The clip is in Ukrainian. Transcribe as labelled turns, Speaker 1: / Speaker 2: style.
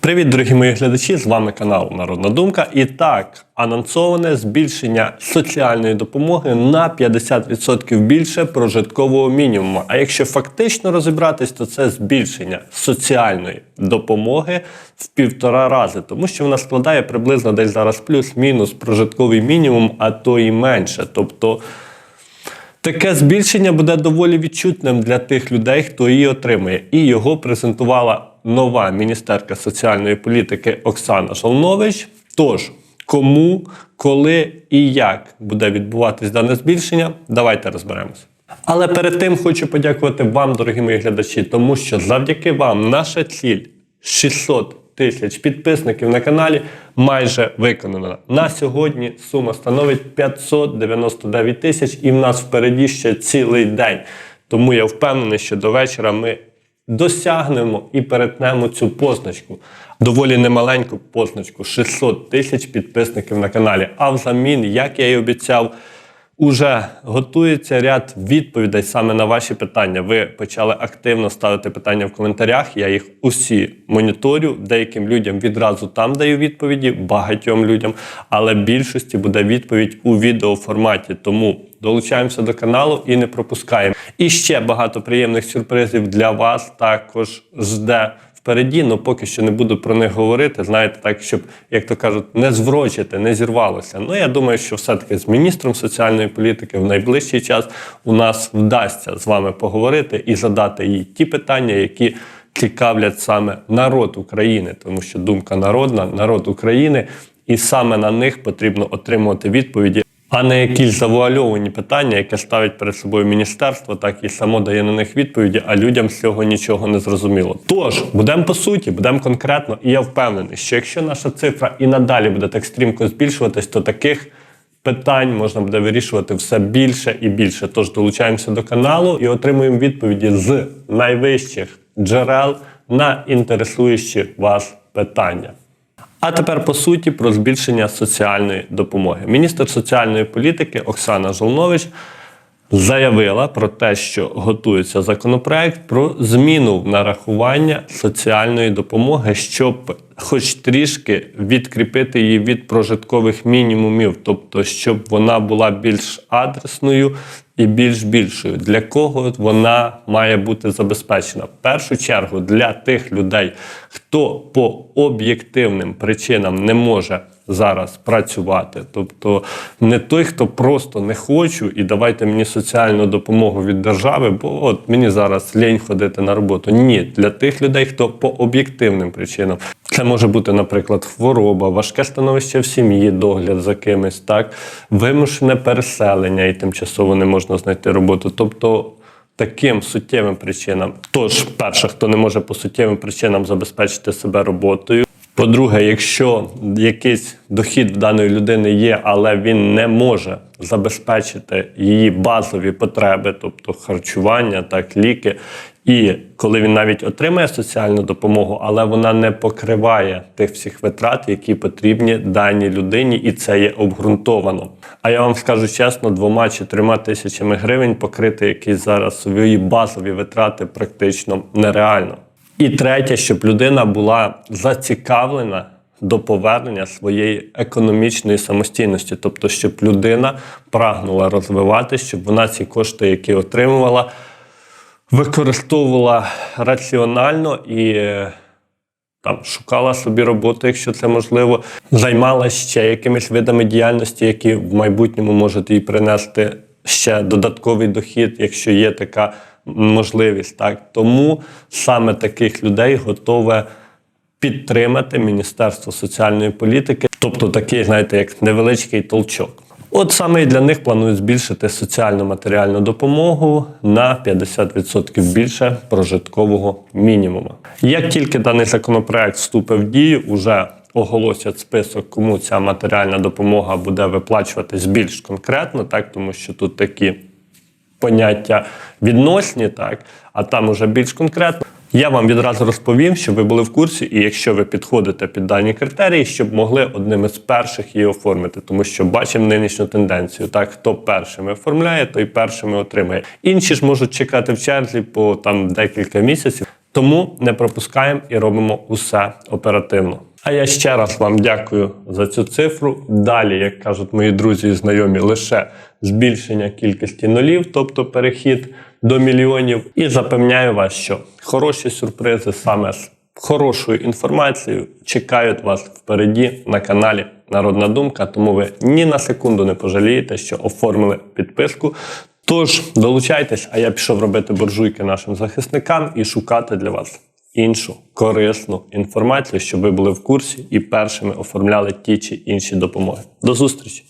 Speaker 1: Привіт, дорогі мої глядачі! З вами канал Народна Думка. І так, анонсоване збільшення соціальної допомоги на 50% більше прожиткового мінімуму. А якщо фактично розібратись, то це збільшення соціальної допомоги в півтора рази, тому що вона складає приблизно десь зараз плюс-мінус прожитковий мінімум, а то і менше. Тобто. Таке збільшення буде доволі відчутним для тих людей, хто її отримує. І його презентувала нова міністерка соціальної політики Оксана Шолнович. Тож, кому, коли і як буде відбуватись дане збільшення, давайте розберемося. Але перед тим хочу подякувати вам, дорогі мої глядачі, тому що завдяки вам наша ціль 600 тисяч підписників на каналі майже виконана. На сьогодні сума становить 599 тисяч, і в нас впереді ще цілий день. Тому я впевнений, що до вечора ми досягнемо і перетнемо цю позначку. Доволі немаленьку позначку 600 тисяч підписників на каналі. А взамін, як я і обіцяв, Уже готується ряд відповідей саме на ваші питання. Ви почали активно ставити питання в коментарях. Я їх усі моніторю. Деяким людям відразу там даю відповіді, багатьом людям, але більшості буде відповідь у відеоформаті. Тому долучаємося до каналу і не пропускаємо. І ще багато приємних сюрпризів для вас також жде впереді, але поки що не буду про них говорити. Знаєте, так, щоб, як то кажуть, не зврочити, не зірвалося. Ну я думаю, що все-таки з міністром соціальної політики в найближчий час у нас вдасться з вами поговорити і задати їй ті питання, які цікавлять саме народ України, тому що думка народна, народ України, і саме на них потрібно отримувати відповіді а не якісь завуальовані питання, яке ставить перед собою міністерство, так і само дає на них відповіді, а людям з цього нічого не зрозуміло. Тож будемо по суті, будемо конкретно, і я впевнений, що якщо наша цифра і надалі буде так стрімко збільшуватись, то таких. Питань можна буде вирішувати все більше і більше. Тож долучаємося до каналу і отримуємо відповіді з найвищих джерел на інтересуючі вас питання. А тепер по суті про збільшення соціальної допомоги. Міністр соціальної політики Оксана Жолнович заявила про те, що готується законопроект про зміну нарахування соціальної допомоги, щоб хоч трішки відкріпити її від прожиткових мінімумів, тобто щоб вона була більш адресною і більш більшою. Для кого вона має бути забезпечена? В першу чергу для тих людей, хто по об'єктивним причинам не може зараз працювати. Тобто не той, хто просто не хочу, і давайте мені соціальну допомогу від держави, бо от мені зараз лінь ходити на роботу. Ні, для тих людей, хто по об'єктивним причинам. Це може бути, наприклад, хвороба, важке становище в сім'ї, догляд за кимось, так, вимушене переселення і тимчасово не можна знайти роботу. Тобто таким суттєвим причинам. Тож, перше, хто не може по суттєвим причинам забезпечити себе роботою. По-друге, якщо якийсь дохід в даної людини є, але він не може забезпечити її базові потреби, тобто харчування, так, ліки, і коли він навіть отримає соціальну допомогу, але вона не покриває тих всіх витрат, які потрібні даній людині, і це є обґрунтовано. А я вам скажу чесно, двома чи трьома тисячами гривень покрити якісь зараз свої базові витрати практично нереально. І третє, щоб людина була зацікавлена до повернення своєї економічної самостійності, тобто, щоб людина прагнула розвиватися, щоб вона ці кошти, які отримувала, використовувала раціонально і е, там шукала собі роботу, якщо це можливо, займалася ще якимись видами діяльності, які в майбутньому можуть їй принести ще додатковий дохід, якщо є така можливість. Так тому саме таких людей готове підтримати Міністерство соціальної політики, тобто такий, знаєте, як невеличкий толчок. От саме і для них планують збільшити соціальну матеріальну допомогу на 50% більше прожиткового мінімуму. Як тільки даний законопроект вступить в дію, уже оголосять список, кому ця матеріальна допомога буде виплачуватись більш конкретно, так тому що тут такі поняття відносні, так а там уже більш конкретно. Я вам відразу розповім, щоб ви були в курсі, і якщо ви підходите під дані критерії, щоб могли одним із перших її оформити, тому що бачимо нинішню тенденцію. Так, хто першими оформляє, той першими отримає. Інші ж можуть чекати в черзі по там декілька місяців. Тому не пропускаємо і робимо усе оперативно. А я ще раз вам дякую за цю цифру. Далі, як кажуть мої друзі і знайомі, лише збільшення кількості нулів, тобто перехід до мільйонів. І запевняю вас, що хороші сюрпризи саме з хорошою інформацією чекають вас впереді на каналі Народна Думка. Тому ви ні на секунду не пожалієте, що оформили підписку. Тож долучайтесь, а я пішов робити буржуйки нашим захисникам і шукати для вас іншу корисну інформацію, щоб ви були в курсі і першими оформляли ті чи інші допомоги. До зустрічі!